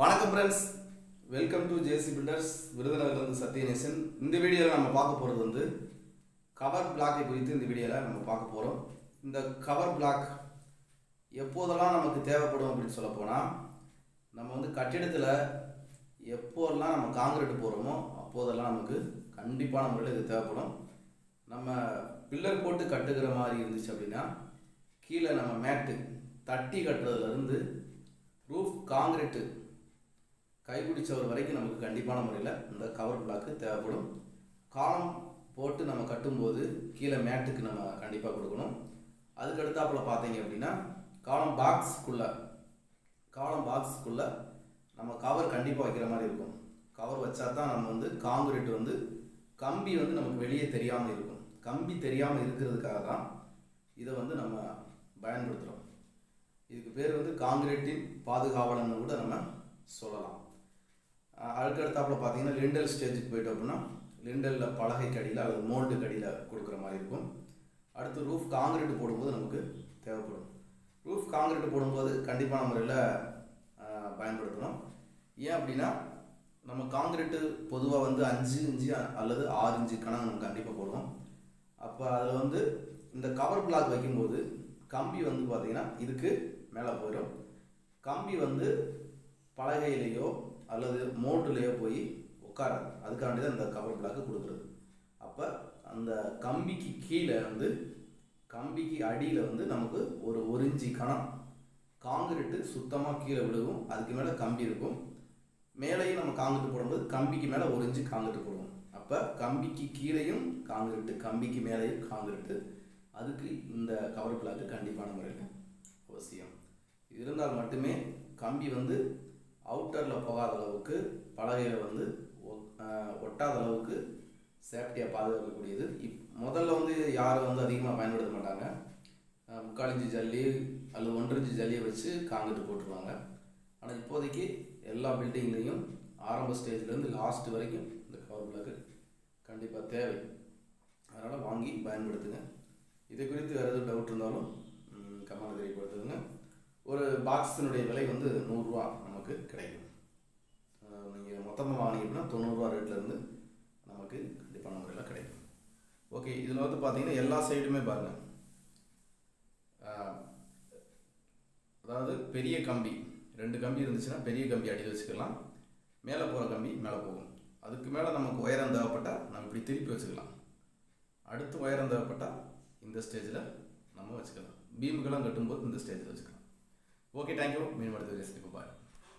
வணக்கம் friends welcome to JC builders விருதுநகர்லேருந்து Sathyanesan. இந்த வீடியோவில் நம்ம பார்க்க போகிறது வந்து கவர் பிளாக்கை குறித்து இந்த வீடியோவில் நம்ம பார்க்க போகிறோம் இந்த கவர் பிளாக் எப்போதெல்லாம் நமக்கு தேவைப்படும் அப்படின்னு சொல்ல போனால் நம்ம வந்து கட்டிடத்தில் எப்போதெல்லாம் நம்ம காங்கிரீட் போடுறோமோ அப்போதெல்லாம் நமக்கு கண்டிப்பான முறையில் இது தேவைப்படும். நம்ம பில்லர் போட்டு கட்டுக்கிற மாதிரி இருந்துச்சு அப்படின்னா கீழே நம்ம மேட்டு தட்டி கட்டுறதுலேருந்து ரூஃப் காங்கிரீட்டு கைப்பிடிச்சவர் வரைக்கும் நமக்கு கண்டிப்பான முறையில் இந்த கவர் பிளாக்கு தேவைப்படும். காலம் போட்டு நம்ம கட்டும்போது கீழே மேட்டுக்கு நம்ம கண்டிப்பாக கொடுக்கணும். அதுக்கடுத்தாப்பில் பார்த்தீங்க அப்படின்னா காலம் பாக்ஸ்க்குள்ளே காலம் பாக்ஸ்க்குள்ளே நம்ம கவர் கண்டிப்பாக வைக்கிற மாதிரி இருக்கும். கவர் வச்சா தான் நம்ம வந்து காங்கிரீட் வந்து கம்பி வந்து நமக்கு வெளியே தெரியாமல் இருக்கும். கம்பி தெரியாமல் இருக்கிறதுக்காக தான் இதை வந்து நம்ம பயன்படுத்துகிறோம் இதுக்கு பேர் வந்து காங்கிரீட்டின் பாதுகாவலன்னு கூட நம்ம சொல்லலாம். அதுக்கடுத்தாப்புல பார்த்தீங்கன்னா லிண்டல் ஸ்டேஜுக்கு போயிட்டோம் அப்படின்னா லிண்டலில் பலகை கடியில் அல்லது மோல்டு கடியில் கொடுக்குற மாதிரி இருக்கும். அடுத்து ரூஃப் காங்கிரீட் போடும்போது நமக்கு தேவைப்படும். ரூஃப் காங்கிரீட் போடும்போது கண்டிப்பான முறையில் பயன்படுத்தணும். ஏன் அப்படின்னா நம்ம காங்கிரீட்டு பொதுவாக வந்து அஞ்சு இன்ச்சு அல்லது ஆறு இன்ச்சு கணக்கு நம்ம கண்டிப்பாக போடுவோம். அப்போ அதில் வந்து இந்த கவர் பிளாக் வைக்கும்போது கம்பி வந்து பார்த்திங்கன்னா இதுக்கு மேலே போயிடும். கம்பி வந்து பலகையிலேயோ அல்லது மோட்டுலேயோ போய் உட்காராது. அதுக்காண்டி தான் இந்த கவர் பிளாக்கு கொடுக்குறது. அப்போ அந்த கம்பிக்கு கீழே வந்து கம்பிக்கு அடியில் வந்து நமக்கு ஒரு ஒரு இன்ச்சு கணம். காங்கிரீட்டு சுத்தமாக கீழே விழுகும். அதுக்கு மேலே கம்பி இருக்கும். மேலேயும் நம்ம காங்கிரீட் போடும்போது கம்பிக்கு மேலே ஒரு இன்ச்சு காங்கிரீட் போடுவோம். அப்போ கம்பிக்கு கீழேயும் காங்கிரீட்டு கம்பிக்கு மேலேயும் காங்கிரீட்டு. அதுக்கு இந்த கவர் பிளாக்கு கண்டிப்பான முறையில் அவசியம். இருந்தால் மட்டுமே கம்பி வந்து அவுட்டரில் போகாத அளவுக்கு பலகையில் வந்து ஒ- ஒட்டாத அளவுக்கு சேஃப்டியாக பாதுகாக்கக்கூடியது. இப் முதல்ல வந்து யாரும் வந்து அதிகமாக பயன்படுத்த மாட்டாங்க. முக்காலஞ்சி முக்கால் ஜல்லி அல்லது ஒன்றரை ஜல்லியை வச்சு காங்கிட்டு போட்டுருவாங்க. ஆனால் இப்போதைக்கு எல்லா பில்டிங்லேயும் ஆரம்ப ஸ்டேஜ்லேருந்து லாஸ்ட் வரைக்கும் இந்த கவர் பிளாக்கு கண்டிப்பாக தேவை. அதனால் வாங்கி பயன்படுத்துங்க. இது குறித்து வேறு எதுவும் டவுட் இருந்தாலும் கமெண்ட் தெரியப்படுத்துங்க. ஒரு பாக்ஸினுடைய விலை வந்து நூறுரூவா நமக்கு கிடைக்கும். நீங்கள் மொத்தமாக வாங்கினீங்கன்னா தொண்ணூறுரூவா ரேட்லேருந்து நமக்கு கண்டிப்பான முறையில் கிடைக்கும். ஓகே இதில் வந்து பார்த்தீங்கன்னா எல்லா சைடுமே பாருங்கள் அதாவது பெரிய கம்பி ரெண்டு கம்பி இருந்துச்சுன்னா பெரிய கம்பி அடியில் வச்சுக்கலாம். மேலே போகிற கம்பி மேலே போகும். அதுக்கு மேலே நமக்கு உயரம் தேவைப்பட்டால் நம்ம இப்படி திருப்பி வச்சுக்கலாம். அடுத்து உயரம் தேவைப்பட்டால் இந்த ஸ்டேஜில் நம்ம வச்சுக்கலாம். பீமுக்கெல்லாம் கட்டும்போது இந்த ஸ்டேஜில் வச்சுக்கலாம். ஓகே தேங்க்யூ மீன் அடுத்த பாய்